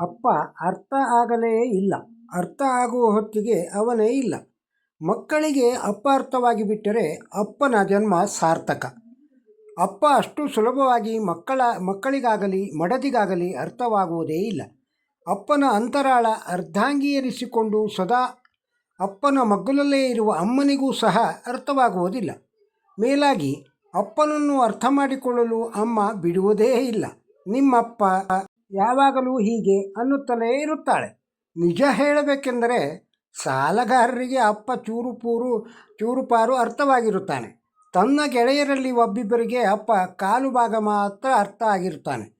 ಅಪ್ಪ ಅರ್ಥ ಆಗಲೇ ಇಲ್ಲ. ಅರ್ಥ ಆಗುವ ಹೊತ್ತಿಗೆ ಅವನೇ ಇಲ್ಲ. ಮಕ್ಕಳಿಗೆ ಅಪ್ಪ ಅರ್ಥವಾಗಿ ಬಿಟ್ಟರೆ ಅಪ್ಪನ ಜನ್ಮ ಸಾರ್ಥಕ. ಅಪ್ಪ ಅಷ್ಟು ಸುಲಭವಾಗಿ ಮಕ್ಕಳ, ಮಕ್ಕಳಿಗಾಗಲಿ, ಮಡದಿಗಾಗಲಿ ಅರ್ಥವಾಗುವುದೇ ಇಲ್ಲ. ಅಪ್ಪನ ಅಂತರಾಳ ಅರ್ಧಾಂಗೀಯರಿಸಿಕೊಂಡು ಸದಾ ಅಪ್ಪನ ಮಗ್ಗುಲಲ್ಲೇ ಇರುವ ಅಮ್ಮನಿಗೂ ಸಹ ಅರ್ಥವಾಗುವುದಿಲ್ಲ. ಮೇಲಾಗಿ, ಅಪ್ಪನನ್ನು ಅರ್ಥ ಮಾಡಿಕೊಳ್ಳಲು ಅಮ್ಮ ಬಿಡುವುದೇ ಇಲ್ಲ. ನಿಮ್ಮಪ್ಪ ಯಾವಾಗಲೂ ಹೀಗೆ ಅನ್ನುತ್ತಲೇ ಇರುತ್ತಾಳೆ. ನಿಜ ಹೇಳಬೇಕೆಂದರೆ ಸಾಲಗಾರರಿಗೆ ಅಪ್ಪ ಚೂರು ಚೂರುಪೂರು, ಚೂರುಪಾರು ಅರ್ಥವಾಗಿರುತ್ತಾನೆ. ತನ್ನ ಗೆಳೆಯರಲ್ಲಿ ಒಬ್ಬಿಬ್ಬರಿಗೆ ಅಪ್ಪ ಕಾಲು ಭಾಗ ಮಾತ್ರ ಅರ್ಥ ಆಗಿರುತ್ತಾನೆ.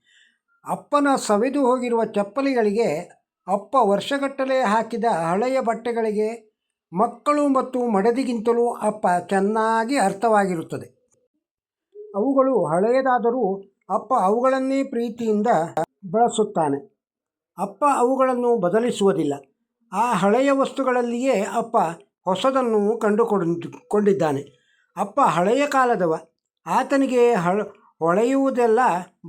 ಅಪ್ಪನ ಸವೆದು ಹೋಗಿರುವ ಚಪ್ಪಲಿಗಳಿಗೆ ಅಪ್ಪ ವರ್ಷಗಟ್ಟಲೆ ಹಾಕಿದ ಹಳೆಯ ಬಟ್ಟೆಗಳಿಗೆ ಮಕ್ಕಳು ಮತ್ತು ಮಡದಿಗಿಂತಲೂ ಅಪ್ಪ ಚೆನ್ನಾಗಿ ಅರ್ಥವಾಗಿರುತ್ತದೆ. ಅವುಗಳು ಹಳೆಯದಾದರೂ ಅಪ್ಪ ಅವುಗಳನ್ನೇ ಪ್ರೀತಿಯಿಂದ ಬಳಸುತ್ತಾನೆ. ಅಪ್ಪ ಅವುಗಳನ್ನು ಬದಲಿಸುವುದಿಲ್ಲ. ಆ ಹಳೆಯ ವಸ್ತುಗಳಲ್ಲಿಯೇ ಅಪ್ಪ ಹೊಸದನ್ನು ಕಂಡುಕೊಂಡು ಅಪ್ಪ ಹಳೆಯ ಕಾಲದವ. ಆತನಿಗೆ ಹಳ, ಹೊಳೆಯುವುದೆಲ್ಲ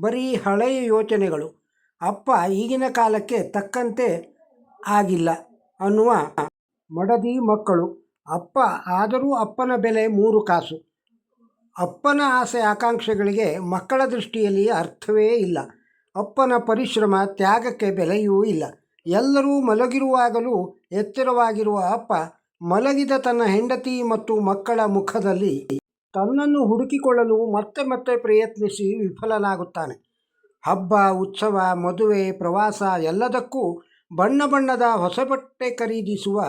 ಬರೀ ಹಳೆಯ ಯೋಚನೆಗಳು. ಅಪ್ಪ ಈಗಿನ ಕಾಲಕ್ಕೆ ತಕ್ಕಂತೆ ಆಗಿಲ್ಲ ಅನ್ನುವ ಮಡದಿ ಮಕ್ಕಳು. ಅಪ್ಪ ಆದರೂ ಅಪ್ಪನ ಬೆಲೆ ಮೂರು ಕಾಸು. ಅಪ್ಪನ ಆಸೆ ಆಕಾಂಕ್ಷೆಗಳಿಗೆ ಮಕ್ಕಳ ದೃಷ್ಟಿಯಲ್ಲಿ ಅರ್ಥವೇ ಇಲ್ಲ. ಅಪ್ಪನ ಪರಿಶ್ರಮ ತ್ಯಾಗಕ್ಕೆ ಬೆಲೆಯೂ ಇಲ್ಲ. ಎಲ್ಲರೂ ಮಲಗಿರುವಾಗಲೂ ಎಚ್ಚರವಾಗಿರುವ ಅಪ್ಪ ಮಲಗಿದ ತನ್ನ ಹೆಂಡತಿ ಮತ್ತು ಮಕ್ಕಳ ಮುಖದಲ್ಲಿ ತನ್ನನ್ನು ಹುಡುಕಿಕೊಳ್ಳಲು ಮತ್ತೆ ಮತ್ತೆ ಪ್ರಯತ್ನಿಸಿ ವಿಫಲನಾಗುತ್ತಾನೆ. ಹಬ್ಬ, ಉತ್ಸವ, ಮದುವೆ, ಪ್ರವಾಸ ಎಲ್ಲದಕ್ಕೂ ಬಣ್ಣ ಬಣ್ಣದ ಹೊಸ ಬಟ್ಟೆ ಖರೀದಿಸುವ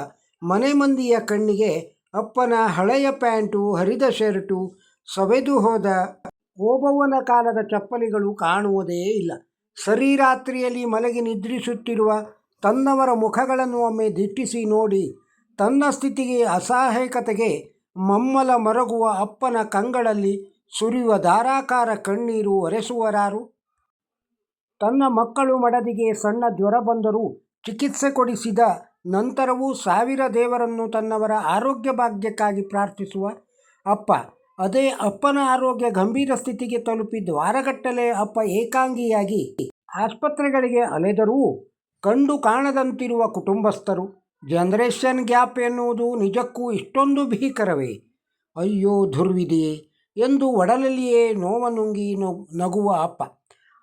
ಮನೆ ಮಂದಿಯ ಕಣ್ಣಿಗೆ ಅಪ್ಪನ ಹಳೆಯ ಪ್ಯಾಂಟು, ಹರಿದ ಶರ್ಟು, ಸವೆದು ಹೋದ ಓಬವ್ವನ ಕಾಲದ ಚಪ್ಪಲಿಗಳು ಕಾಣುವುದೇ ಇಲ್ಲ. ಸರಿ ರಾತ್ರಿಯಲ್ಲಿ ಮಲಗಿ ನಿದ್ರಿಸುತ್ತಿರುವ ತನ್ನವರ ಮುಖಗಳನ್ನು ಒಮ್ಮೆ ದಿಟ್ಟಿಸಿ ನೋಡಿ ತನ್ನ ಸ್ಥಿತಿಗೆ ಅಸಹಾಯಕತೆಗೆ ಮಮ್ಮಲ ಮರಗುವ ಅಪ್ಪನ ಕಂಗಳಲ್ಲಿ ಸುರಿಯುವ ಧಾರಾಕಾರ ಕಣ್ಣೀರು ಒರೆಸುವರಾರು. ತನ್ನ ಮಕ್ಕಳು ಮಡದಿಗೆ ಸಣ್ಣ ಜ್ವರ ಬಂದರೂ ಚಿಕಿತ್ಸೆ ಕೊಡಿಸಿದ ನಂತರವೂ ಸಾವಿರ ದೇವರನ್ನು ತನ್ನವರ ಆರೋಗ್ಯ ಭಾಗ್ಯಕ್ಕಾಗಿ ಪ್ರಾರ್ಥಿಸುವ ಅಪ್ಪ ಅದೇ ಅಪ್ಪನ ಆರೋಗ್ಯ ಗಂಭೀರ ಸ್ಥಿತಿಗೆ ತಲುಪಿದ್ದು ವಾರಗಟ್ಟಲೆ ಅಪ್ಪ ಏಕಾಂಗಿಯಾಗಿ ಆಸ್ಪತ್ರೆಗಳಿಗೆ ಅಲೆದರೂ ಕಂಡು ಕಾಣದಂತಿರುವ ಕುಟುಂಬಸ್ಥರು ಜನರೇಷನ್ ಗ್ಯಾಪ್ ಎನ್ನುವುದು ನಿಜಕ್ಕೂ ಇಷ್ಟೊಂದು ಭೀಕರವೇ? ಅಯ್ಯೋ ದುರ್ವಿದೆಯೇ ಎಂದು ಒಡಲಲ್ಲಿಯೇ ನೋವನುಂಗಿ ನಗುವ ಅಪ್ಪ.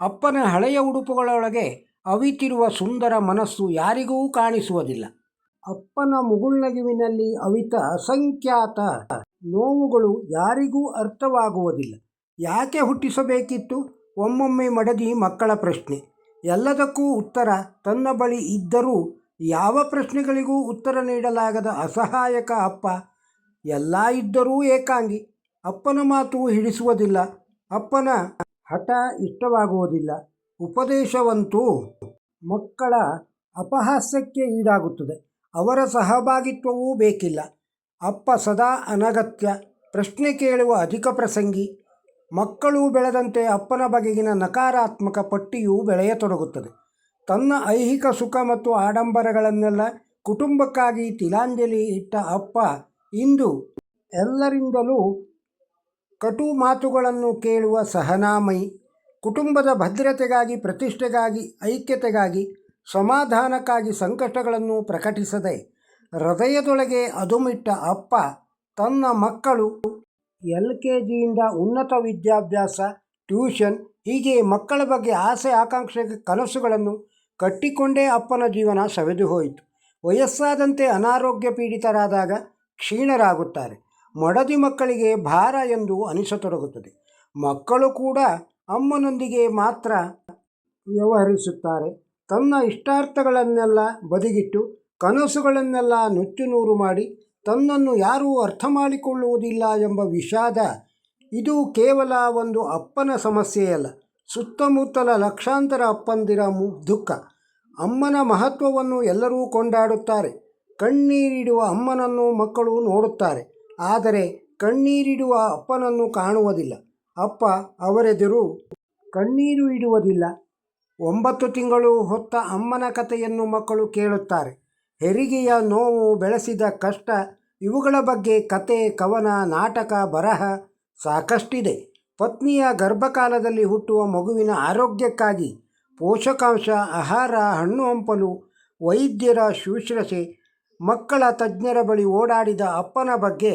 ಅಪ್ಪನ ಹಳೆಯ ಉಡುಪುಗಳೊಳಗೆ ಅವಿತಿರುವ ಸುಂದರ ಮನಸ್ಸು ಯಾರಿಗೂ ಕಾಣಿಸುವುದಿಲ್ಲ. ಅಪ್ಪನ ಮುಗುಳ್ನಗುವಿನಲ್ಲಿ ಅವಿತ ಅಸಂಖ್ಯಾತ ನೋವುಗಳು ಯಾರಿಗೂ ಅರ್ಥವಾಗುವುದಿಲ್ಲ. ಯಾಕೆ ಹುಟ್ಟಿಸಬೇಕಿತ್ತು? ಒಮ್ಮೊಮ್ಮೆ ಮಡದಿ ಮಕ್ಕಳ ಪ್ರಶ್ನೆ. ಎಲ್ಲದಕ್ಕೂ ಉತ್ತರ ತನ್ನ ಬಳಿ ಇದ್ದರೂ ಯಾವ ಪ್ರಶ್ನೆಗಳಿಗೂ ಉತ್ತರ ನೀಡಲಾಗದ ಅಸಹಾಯಕ ಅಪ್ಪ? ಎಲ್ಲ ಇದ್ದರೂ ಏಕಾಂಗಿ. ಅಪ್ಪನ ಮಾತು ಹಿಡಿಸುವುದಿಲ್ಲ. ಅಪ್ಪನ ಹಠ ಇಷ್ಟವಾಗುವುದಿಲ್ಲ. ಉಪದೇಶವಂತೂ ಮಕ್ಕಳ ಅಪಹಾಸ್ಯಕ್ಕೆ ಈಡಾಗುತ್ತದೆ. ಅವರ ಸಹಭಾಗಿತ್ವವೂ ಬೇಕಿಲ್ಲ. ಅಪ್ಪ ಸದಾ ಅನಗತ್ಯ. ಪ್ರಶ್ನೆ ಕೇಳುವ ಅಧಿಕ ಪ್ರಸಂಗಿ. ಮಕ್ಕಳು ಬೆಳೆದಂತೆ ಅಪ್ಪನ ಬಗೆಗಿನ ನಕಾರಾತ್ಮಕ ಪಟ್ಟಿಯು ಬೆಳೆಯತೊಡಗುತ್ತದೆ. ತನ್ನ ಐಹಿಕ ಸುಖ ಮತ್ತು ಆಡಂಬರಗಳನ್ನೆಲ್ಲ ಕುಟುಂಬಕ್ಕಾಗಿ ತಿಲಾಂಜಲಿ ಇಟ್ಟ ಅಪ್ಪ ಇಂದು ಎಲ್ಲರಿಂದಲೂ ಕಟು ಮಾತುಗಳನ್ನು ಕೇಳುವ ಸಹನಾಮಯಿ. ಕುಟುಂಬದ ಭದ್ರತೆಗಾಗಿ, ಪ್ರತಿಷ್ಠೆಗಾಗಿ, ಐಕ್ಯತೆಗಾಗಿ, ಸಮಾಧಾನಕ್ಕಾಗಿ ಸಂಕಷ್ಟಗಳನ್ನು ಪ್ರಕಟಿಸದೆ ಹೃದಯದೊಳಗೆ ಅದುಮಿಟ್ಟ ಅಪ್ಪ, ತನ್ನ ಮಕ್ಕಳು ಎಲ್ ಕೆ ಜಿಯಿಂದ ಉನ್ನತ ವಿದ್ಯಾಭ್ಯಾಸ, ಟ್ಯೂಷನ್, ಹೀಗೆ ಮಕ್ಕಳ ಬಗ್ಗೆ ಆಸೆ ಆಕಾಂಕ್ಷೆ ಕನಸುಗಳನ್ನು ಕಟ್ಟಿಕೊಂಡೇ ಅಪ್ಪನ ಜೀವನ ಸವೆದು ಹೋಯಿತು. ವಯಸ್ಸಾದಂತೆ ಅನಾರೋಗ್ಯ ಪೀಡಿತರಾದಾಗ ಕ್ಷೀಣರಾಗುತ್ತಾರೆ. ಮಡದಿ ಮಕ್ಕಳಿಗೆ ಭಾರ ಎಂದು ಅನಿಸತೊಡಗುತ್ತದೆ. ಮಕ್ಕಳು ಕೂಡ ಅಮ್ಮನೊಂದಿಗೆ ಮಾತ್ರ ವ್ಯವಹರಿಸುತ್ತಾರೆ. ತನ್ನ ಇಷ್ಟಾರ್ಥಗಳನ್ನೆಲ್ಲ ಬದಿಗಿಟ್ಟು ಕನಸುಗಳನ್ನೆಲ್ಲ ನುಚ್ಚುನೂರು ಮಾಡಿ ತನ್ನನ್ನು ಯಾರೂ ಅರ್ಥ ಮಾಡಿಕೊಳ್ಳುವುದಿಲ್ಲ ಎಂಬ ವಿಷಾದ ಇದು ಕೇವಲ ಒಂದು ಅಪ್ಪನ ಸಮಸ್ಯೆಯಲ್ಲ ಸುತ್ತಮುತ್ತಲ ಲಕ್ಷಾಂತರ ಅಪ್ಪಂದಿರ ಮು, ದುಃಖ. ಅಮ್ಮನ ಮಹತ್ವವನ್ನು ಎಲ್ಲರೂ ಕೊಂಡಾಡುತ್ತಾರೆ. ಕಣ್ಣೀರಿಡುವ ಅಮ್ಮನನ್ನು ಮಕ್ಕಳು ನೋಡುತ್ತಾರೆ. ಆದರೆ ಕಣ್ಣೀರಿಡುವ ಅಪ್ಪನನ್ನು ಕಾಣುವುದಿಲ್ಲ. ಅಪ್ಪ ಅವರೆದುರು ಕಣ್ಣೀರು ಇಡುವುದಿಲ್ಲ. ಒಂಬತ್ತು ತಿಂಗಳು ಹೊತ್ತ ಅಮ್ಮನ ಕಥೆಯನ್ನು ಮಕ್ಕಳು ಕೇಳುತ್ತಾರೆ. ಹೆರಿಗೆಯ ನೋವು ಬೆಳೆಸಿದ ಕಷ್ಟ, ಇವುಗಳ ಬಗ್ಗೆ ಕತೆ, ಕವನ, ನಾಟಕ, ಬರಹ ಸಾಕಷ್ಟಿದೆ. ಪತ್ನಿಯ ಗರ್ಭಕಾಲದಲ್ಲಿ ಹುಟ್ಟುವ ಮಗುವಿನ ಆರೋಗ್ಯಕ್ಕಾಗಿ ಪೋಷಕಾಂಶ, ಆಹಾರ, ಹಣ್ಣು ಹಂಪಲು, ವೈದ್ಯರ ಶುಶ್ರೂಷೆ, ಮಕ್ಕಳ ತಜ್ಞರ ಬಳಿ ಓಡಾಡಿದ ಅಪ್ಪನ ಬಗ್ಗೆ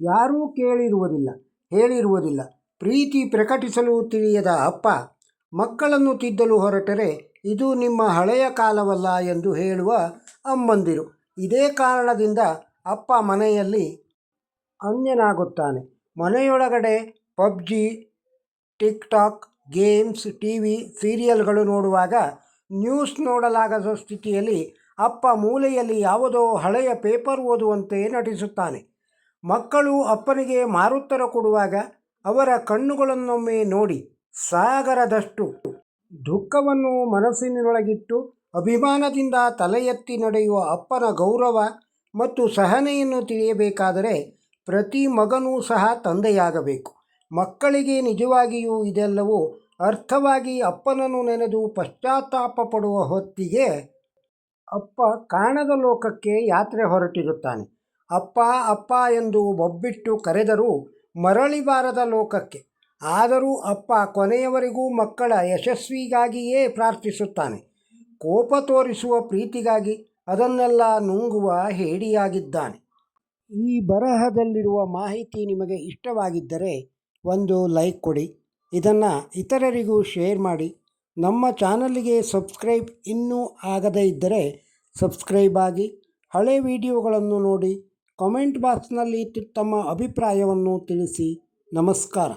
ಯಾರೂ ಕೇಳಿರುವುದಿಲ್ಲ, ಹೇಳಿರುವುದಿಲ್ಲ. ಪ್ರೀತಿ ಪ್ರಕಟಿಸಲು ತಿಳಿಯದ ಅಪ್ಪ, ಮಕ್ಕಳನ್ನು ತಿದ್ದಲು ಹೊರಟರೆ, ಇದು ನಿಮ್ಮ ಹಳೆಯ ಕಾಲವಲ್ಲ ಎಂದು ಹೇಳುವ ಅಮ್ಮಂದಿರು ಇದೇ ಕಾರಣದಿಂದ ಅಪ್ಪ ಮನೆಯಲ್ಲಿ ಅನ್ಯನಾಗುತ್ತಾನೆ. ಮನೆಯೊಳಗಡೆ PUBG TikTok games T V ಸೀರಿಯಲ್ಗಳು ನೋಡುವಾಗ ನ್ಯೂಸ್ ನೋಡಲಾಗದ ಸ್ಥಿತಿಯಲ್ಲಿ ಅಪ್ಪ ಮೂಲೆಯಲ್ಲಿ ಯಾವುದೋ ಹಳೆಯ ಪೇಪರ್ ಓದುವಂತೆ ನಟಿಸುತ್ತಾನೆ. ಮಕ್ಕಳು ಅಪ್ಪನಿಗೆ ಮಾರುತ್ತರ ಕೊಡುವಾಗ ಅವರ ಕಣ್ಣುಗಳನ್ನೊಮ್ಮೆ ನೋಡಿ ಸಾಗರದಷ್ಟು ದುಃಖವನ್ನು ಮನಸ್ಸಿನೊಳಗಿಟ್ಟು ಅಭಿಮಾನದಿಂದ ತಲೆ ಎತ್ತಿ ನಡೆಯುವ ಅಪ್ಪನ ಗೌರವ ಮತ್ತು ಸಹನೆಯನ್ನು ತಿಳಿಯಬೇಕಾದರೆ ಪ್ರತಿ ಮಗನೂ ಸಹ ತಂದೆಯಾಗಬೇಕು. ಮಕ್ಕಳಿಗೆ ನಿಜವಾಗಿಯೂ ಇದೆಲ್ಲವೂ ಅರ್ಥವಾಗಿ ಅಪ್ಪನನ್ನು ನೆನೆದು ಪಶ್ಚಾತ್ತಾಪ ಪಡುವ ಹೊತ್ತಿಗೆ ಅಪ್ಪ ಕಾಣದ ಲೋಕಕ್ಕೆ ಯಾತ್ರೆ ಹೊರಟಿರುತ್ತಾನೆ. ಅಪ್ಪ ಅಪ್ಪ ಎಂದು ಬೊಬ್ಬಿಟ್ಟು ಕರೆದರೂ ಮರಳಿ ಬಾರದ ಲೋಕಕ್ಕೆ. ಆದರೂ ಅಪ್ಪ ಕೊನೆಯವರೆಗೂ ಮಕ್ಕಳ ಯಶಸ್ವಿಗಾಗಿಯೇ ಪ್ರಾರ್ಥಿಸುತ್ತಾನೆ. ಕೋಪ ತೋರಿಸುವ ಪ್ರೀತಿಗಾಗಿ ಅದನ್ನೆಲ್ಲ ನುಂಗುವ ಹೇಡಿಯಾಗಿದ್ದಾನೆ. ಈ ಬರಹದಲ್ಲಿರುವ ಮಾಹಿತಿ ನಿಮಗೆ ಇಷ್ಟವಾಗಿದ್ದರೆ ಒಂದು ಲೈಕ್ ಕೊಡಿ. ಇದನ್ನು ಇತರರಿಗೂ ಶೇರ್ ಮಾಡಿ. ನಮ್ಮ ಚಾನಲ್ಗೆ ಸಬ್ಸ್ಕ್ರೈಬ್ ಇನ್ನೂ ಆಗದೇ ಇದ್ದರೆ ಸಬ್ಸ್ಕ್ರೈಬ್ ಆಗಿ. ಹಳೆ ವಿಡಿಯೋಗಳನ್ನು ನೋಡಿ, ಕಾಮೆಂಟ್ ಬಾಕ್ಸ್ನಲ್ಲಿ ತಮ್ಮ ಅಭಿಪ್ರಾಯವನ್ನು ತಿಳಿಸಿ. ನಮಸ್ಕಾರ.